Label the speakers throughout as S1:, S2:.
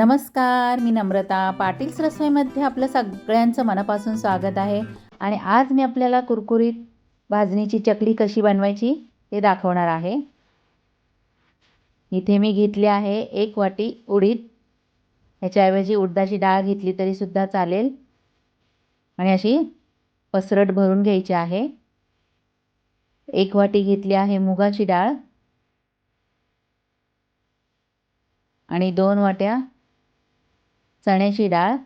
S1: नमस्कार मी नम्रता. पाटील्स रसोईमध्ये आपलं सगळ्यांचं मनापासून स्वागत आहे. आणि आज मी आपल्याला कुरकुरीत भाजणीची चकली कशी बनवायची ते दाखवणार आहे. इथे मी घेतली आहे एक वाटी उडीद. ह्याच्याऐवजी उडदाची डाळ घेतली तरीसुद्धा चालेल. आणि अशी पसरट भरून घ्यायची आहे. एक वाटी घेतली आहे मुगाची डाळ. आणि दोन वाट्या चण्याची डाळ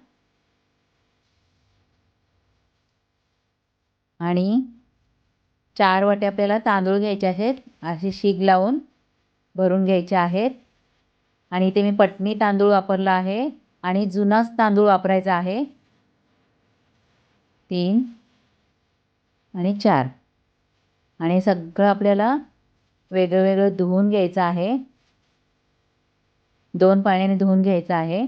S1: आणि चार वाटे आपल्याला तांदूळ घ्यायचे आहेत. असे शीग लावून भरून घ्यायचे आहेत. आणि इथे मी पटणी तांदूळ वापरला आहे आणि जुनाच तांदूळ वापरायचा आहे. तीन आणि चार. आणि सगळं आपल्याला वेगळं वेगळं धुवून घ्यायचं आहे. दोन पाण्याने धुवून घ्यायचं आहे.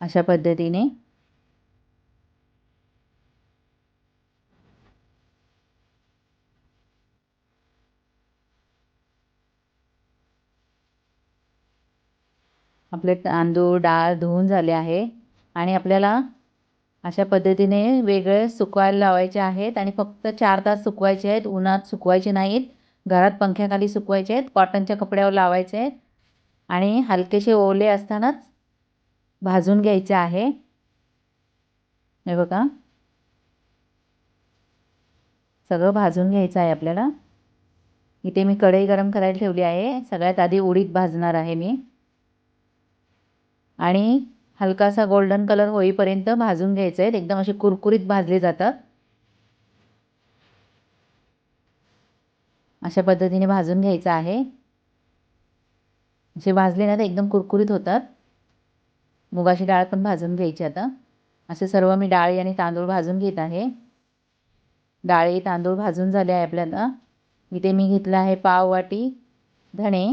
S1: अशा पद्धतीने. आपले तांदूळ डाळ धुवून झाले आहे आणि आपल्याला अशा पद्धतीने वेगळे सुकवायला लावायचे आहेत आणि फक्त चार तास सुकवायचे आहेत. उन्हात सुकवायचे नाहीत. घरात पंख्याखाली सुकवायचे आहेत. कॉटनच्या कपड्यावर लावायचे आहेत. आणि हलकेसे ओले असतानाच भाजून घ्यायचे आहे. हे बघा. सगळं भाजून घ्यायचं आहे आपल्याला. इथे मी कढई गरम करायला ठेवली आहे. सगळ्यात आधी उडीद भाजणार आहे मी. आणि हलकासा गोल्डन कलर होईपर्यंत भाजून घ्यायचं आहे. एकदम असे कुरकुरीत भाजले जातात. अशा पद्धतीने भाजून घ्यायचं आहे. असे भाजले ना तर एकदम कुरकुरीत होतात. मुगाची डाळ पण भाजून घ्यायची आता. असे सर्व मी डाळी आणि तांदूळ भाजून घेत आहे. डाळी तांदूळ भाजून झाले आहे आपल्याला. इथे मी घेतलं आहे पाववाटी धणे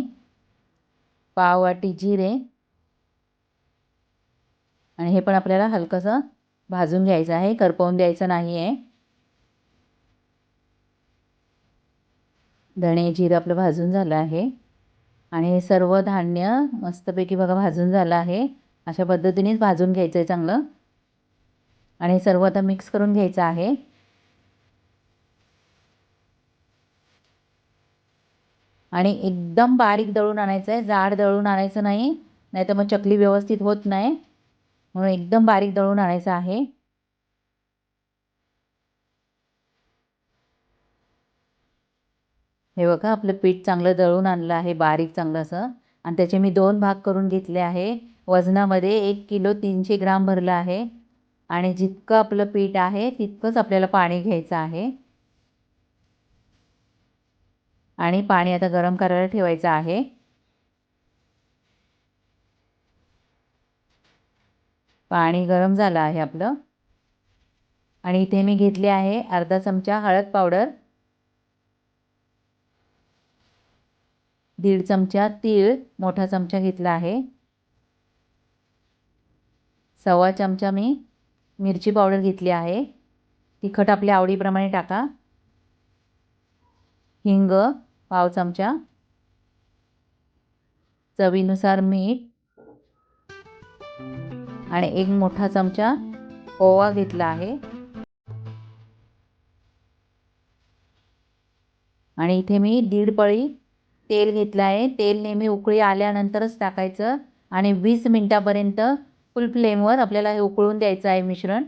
S1: पाववाटी जिरे. आणि हे पण आपल्याला हलकंसं भाजून घ्यायचं आहे. करपवून द्यायचं नाही आहे धणे जिरं आपलं भाजून झालं आहे. आणि हे सर्व धान्य मस्तपैकी बघा भाजून झालं आहे. अशा पद्धतीनेच भाजून घ्यायचं आहे चांगलं. आणि सर्व आता मिक्स करून घ्यायचं आहे. आणि एकदम बारीक दळून आणायचं आहे जाड दळून आणायचं नाही. नाहीतर मग चकली व्यवस्थित होत नाही. म्हणून एकदम बारीक दळून आणायचं आहे. हे बघा आपलं पीठ चांगलं दळून आणलं आहे. बारीक चांगलं असं. आणि त्याचे मी दोन भाग करून घेतले आहे. वजनामध्ये एक किलो तीनशे ग्राम भरलं आहे. आणि जितकं आपलं पीठ आहे तितकंच आपल्याला पाणी घ्यायचं आहे. आणि पाणी आता गरम करायला ठेवायचं आहे. पाणी गरम झालं आहे आपलं. आणि इथे मी घेतले आहे अर्धा चमचा हळद पावडर. दीड चमचा तीळ मोठा चमचा घेतला आहे. सव्वा चमचा मी मिरची पावडर घेतली आहे. तिखट आपल्या आवडीप्रमाणे टाका. हिंग पाव चमचा. चवीनुसार मीठ. आणि एक मोठा चमचा ओवा घेतला आहे. आणि इथे मी दीड पळी तेल घेतलं आहे तेल नेहमी उकळी आल्यानंतरच टाकायचं आणि वीस मिनटापर्यंत फुल फ्लेमवर आपल्याला हे उकळून द्यायचं आहे मिश्रण.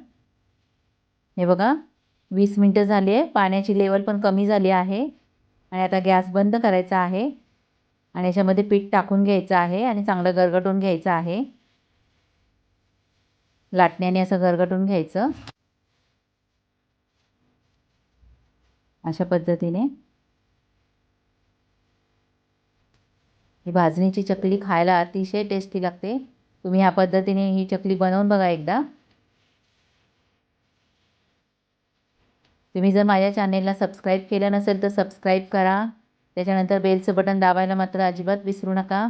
S1: हे बघा वीस मिनटं झाली आहे. पाण्याची लेवल पण कमी झाली आहे. आणि आता गॅस बंद करायचा आहे. आणि याच्यामध्ये पीठ टाकून घ्यायचं आहे आणि चांगलं गरगटून घ्यायचं आहे. लाटण्याने असं गरगटून घ्यायचं. अशा पद्धतीने. ही भाजणीची चकली खायला अतिशय टेस्टी लागते. तुम्ही ह्या पद्धतीने ही चकली बनवून बघा एकदा. तुम्ही जर माझ्या चॅनेलला सबस्क्राईब केलं नसेल तर सबस्क्राईब करा. त्याच्यानंतर बेलचं बटन दाबायला मात्र अजिबात विसरू नका.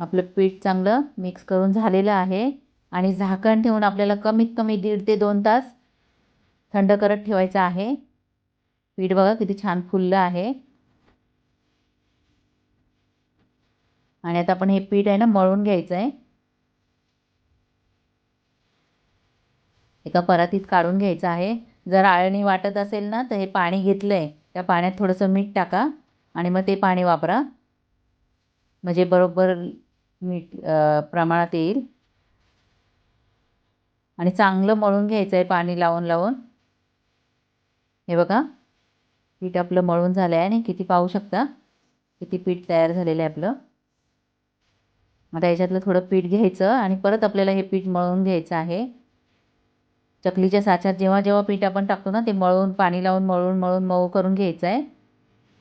S1: आपलं पीठ चांगलं मिक्स करून झालेलं आहे आणि झाकण ठेवून आपल्याला कमीत कमी दीड ते दोन तास थंड करत ठेवायचं आहे. पीठ बघा किती छान फुललं आहे. आणि आता आपण हे पीठ आहे ना मळून घ्यायचं आहे एका परातीत काढून घ्यायचं आहे. जर आळणी वाटत असेल ना तर हे पाणी घेतलं आहे त्या पाण्यात थोडंसं मीठ टाका आणि मग ते पाणी वापरा. म्हणजे बरोबर मीठ प्रमाणात येईल. आणि चांगलं मळून घ्यायचं आहे पाणी लावून लावून. हे बघा. पीठ आपलं मळून झालं आहे आणि किती पाहू शकता? किती पीठ तयार झालेलं आहे आपलं. आता याच्यातलं थोडं पीठ घ्यायचं आणि परत आपल्याला हे पीठ मळून घ्यायचं आहे. चकलीच्या साच्यात जेव्हा जेव्हा पीठ आपण टाकतो ना ते मळून पाणी लावून मळून मळून मऊ करून घ्यायचं आहे.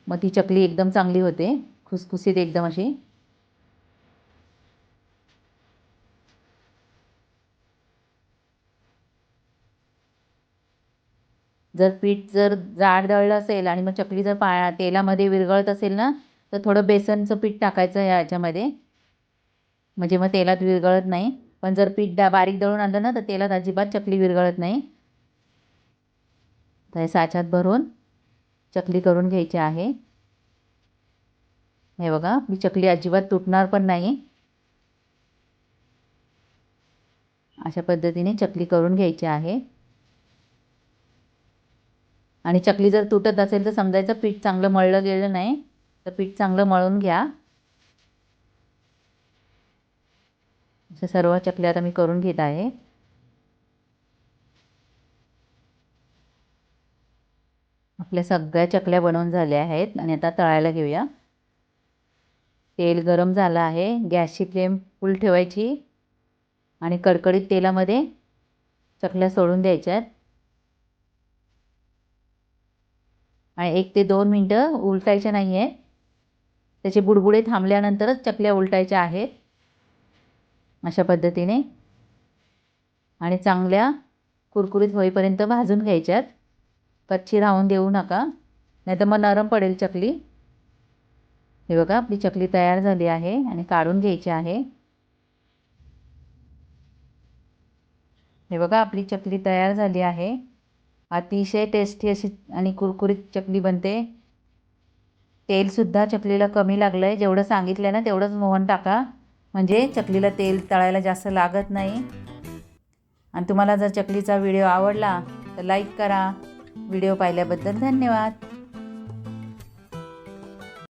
S1: मग ती चकली एकदम चांगली होते खुसखुसीत एकदम अशी. जर पीठ जर जाड दळलं असेल आणि मग चकली जर पा तेलामध्ये विरघळत असेल ना तर थोडं बेसनचं पीठ टाकायचं याच्यामध्ये. म्हणजे मग तेलात विरघळत नाही. पण जर पीठ डा बारीक दळून आणलं ना तर तेलात अजिबात चकली विरघळत नाही. तर हे साच्यात भरून चकली करून घ्यायची आहे. हे बघा मी चकली अजिबात तुटणार पण नाही. अशा पद्धतीने चकली करून घ्यायची आहे. आणि चकली जर तुटत असेल तर समजायचं पीठ चांगलं मळलं गेलं नाही तर पीठ चांगलं मळून घ्या. अशा सर्व चकल्या आता मी करून घेत आहे. आपल्या सगळ्या चकल्या बनवून झाल्या आहेत आणि आता तळायला घेऊया. तेल गरम झालं आहे. गॅसची फ्लेम फुल ठेवायची. आणि कडकडीत तेलामध्ये चकल्या सोडून द्यायच्यात. आणि एक ते दोन मिनटं उलटायच्या नाही आहे त्याचे बुडबुडे थांबल्यानंतरच चकल्या उलटायच्या आहेत. अशा पद्धतीने. आणि चांगल्या कुरकुरीत होईपर्यंत भाजून घ्यायच्यात. कच्ची राहून देऊ नका. नाहीतर मग नरम पडेल चकली. हे बघा आपली चकली तयार झाली आहे आणि काढून घ्यायची आहे. हे बघा आपली चकली तयार झाली आहे. अतिशय टेस्टी अशी आणि कुरकुरीत चकली बनते. तेलसुद्धा चकलीला कमी लागलं आहे जेवढं सांगितलं आहे ना तेवढंच मोहन टाका. म्हणजे चकलीला तेल तळायला जास्त लागत नाही. आणि तुम्हाला जर चकलीचा व्हिडिओ आवडला तर लाईक करा. व्हिडिओ पाहिल्याबद्दल धन्यवाद.